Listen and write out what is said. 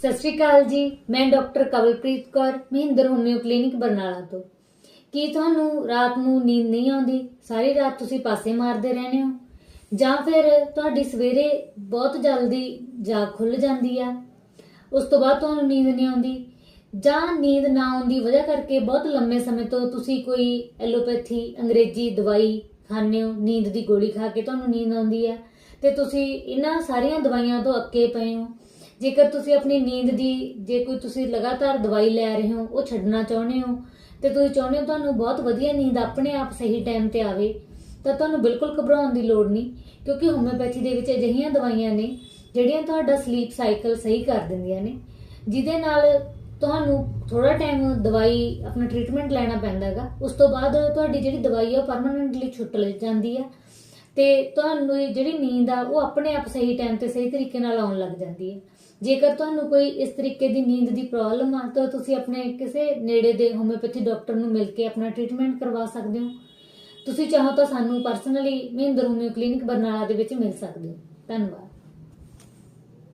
ਸਤਿ ਸ਼੍ਰੀ ਅਕਾਲ ਜੀ, ਮੈਂ doctor Kawalpreet Kaur, Mahinder homeo clinic Barnala ਤੋਂ। ਕੀ ਤੁਹਾਨੂੰ ਰਾਤ ਨੂੰ ਨੀਂਦ ਨਹੀਂ ਆਉਂਦੀ? ਸਾਰੀ ਰਾਤ ਤੁਸੀਂ ਪਾਸੇ ਮਾਰਦੇ ਰਹਿੰਦੇ ਹੋ? ਜਾਂ ਫਿਰ ਤੁਹਾਡੀ ਸਵੇਰੇ ਬਹੁਤ ਜਲਦੀ ਜਾਗ ਖੁੱਲ ਜਾਂਦੀ ਆ? ਉਸ ਤੋਂ ਬਾਅਦ ਤੁਹਾਨੂੰ ਨੀਂਦ ਨਹੀਂ ਆਉਂਦੀ? ਜਾਂ ਨੀਂਦ ਨਾ ਆਉਣ ਦੀ ਵਜ੍ਹਾ ਕਰਕੇ ਬਹੁਤ ਲੰਮੇ ਸਮੇਂ ਤੋਂ ਤੁਸੀਂ ਕੋਈ ਐਲੋਪੈਥੀ, ਅੰਗਰੇਜ਼ੀ ਦਵਾਈ ਖਾਂਦੇ ਹੋ? ਨੀਂਦ ਦੀ ਗੋਲੀ ਖਾ ਕੇ ਤੁਹਾਨੂੰ ਨੀਂਦ ਆਉਂਦੀ ਆ? ਤੇ ਤੁਸੀਂ ਇਹਨਾਂ ਸਾਰੀਆਂ ਦਵਾਈਆਂ ਤੋਂ ਅੱਕੇ ਪਏ ਹੋ? ਜੇਕਰ ਤੁਸੀਂ ਆਪਣੀ ਨੀਂਦ ਦੀ, ਜੇ ਕੋਈ ਤੁਸੀਂ ਲਗਾਤਾਰ ਦਵਾਈ ਲੈ ਰਹੇ ਹੋ, ਉਹ ਛੱਡਣਾ ਚਾਹੁੰਦੇ ਹੋ, ਤੇ ਤੁਸੀਂ ਚਾਹੁੰਦੇ ਹੋ ਤੁਹਾਨੂੰ ਬਹੁਤ ਵਧੀਆ ਨੀਂਦ ਆਪਣੇ ਆਪ ਸਹੀ ਟਾਈਮ ਤੇ ਆਵੇ, ਤਾਂ ਤੁਹਾਨੂੰ ਬਿਲਕੁਲ ਘਬਰਾਉਣ ਦੀ ਲੋੜ ਨਹੀਂ, ਕਿਉਂਕਿ ਹੋਮਿਓਪੈਥੀ ਦੇ ਵਿੱਚ ਅਜਿਹੀਆਂ ਦਵਾਈਆਂ ਨੇ, ਜਿਹੜੀਆਂ ਤੁਹਾਡਾ ਸਲੀਪ ਸਾਈਕਲ ਸਹੀ ਕਰ ਦਿੰਦੀਆਂ ਨੇ, ਜਿਹਦੇ ਨਾਲ ਤੁਹਾਨੂੰ ਥੋੜਾ ਟਾਈਮ ਦਵਾਈ, ਆਪਣਾ ਟ੍ਰੀਟਮੈਂਟ ਲੈਣਾ ਪੈਂਦਾ ਹੈਗਾ, ਉਸ ਤੋਂ ਬਾਅਦ ਤੁਹਾਡੀ ਜਿਹੜੀ ਦਵਾਈ ਆ, ਉਹ ਪਰਮਨੈਂਟਲੀ ਛੁੱਟ ਲੈ, ਜਾਂਦੀ ਆ ਤੇ ਤੁਹਾਨੂੰ ਜਿਹੜੀ ਨੀਂਦ ਆ, ਉਹ ਆਪਣੇ ਆਪ ਸਹੀ ਟਾਈਮ ਤੇ ਸਹੀ ਤਰੀਕੇ ਨਾਲ ਆਉਣ ਲੱਗ ਜਾਂਦੀ ਹੈ। ਜੇਕਰ ਤੁਹਾਨੂੰ ਕੋਈ ਇਸ ਤਰੀਕੇ ਦੀ ਨੀਂਦ ਦੀ ਪ੍ਰੋਬਲਮ ਆ, ਤਾਂ ਤੁਸੀਂ ਆਪਣੇ ਕਿਸੇ ਨੇੜੇ ਦੇ ਹੋਮਿਓਪੈਥੀ ਡਾਕਟਰ ਨੂੰ ਮਿਲ ਕੇ ਆਪਣਾ ਟ੍ਰੀਟਮੈਂਟ ਕਰਵਾ ਸਕਦੇ ਹੋ। ਤੁਸੀਂ ਚਾਹੋ ਤਾਂ ਸਾਨੂੰ personally Mahinder homeo clinic Barnala ਦੇ ਵਿੱਚ ਮਿਲ ਸਕਦੇ ਹੋ। ਧੰਨਵਾਦ।